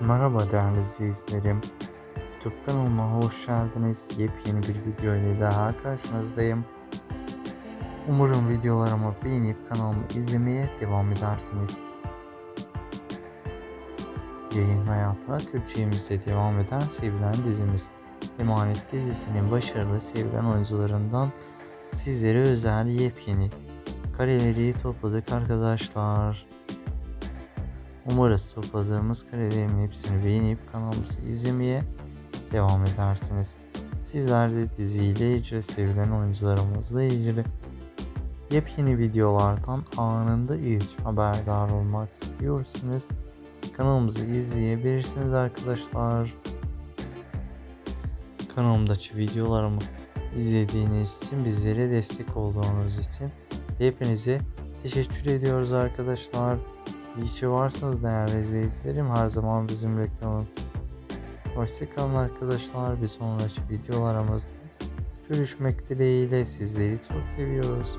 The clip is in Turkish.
Merhaba değerli izleyicilerim. YouTube kanalıma hoş geldiniz. Yepyeni bir video ile daha karşınızdayım. Umarım videolarımı beğenip kanalımı izlemeye devam edersiniz. Yayın hayatına Türkçemizde devam eden sevilen dizimiz Emanet dizisinin başarılı sevilen oyuncularından sizlere özel yepyeni kareleri topladık arkadaşlar. Umarız topladığımız karelerin hepsini beğenip kanalımızı izlemeye devam edersiniz. Sizler de diziyle ilgili sevilen oyuncularımızla ilgili yepyeni videolardan anında ilk haberdar olmak istiyorsanız kanalımızı izleyebilirsiniz arkadaşlar. Kanalımdaki videolarımı izlediğiniz için bizlere destek olduğunuz için hepinize teşekkür ediyoruz arkadaşlar. İyi varsınız değerli izleyicilerim. Her zaman bizimle kalın. Hoşçakalın arkadaşlar. Bir sonraki videolarımızda görüşmek dileğiyle sizleri çok seviyoruz.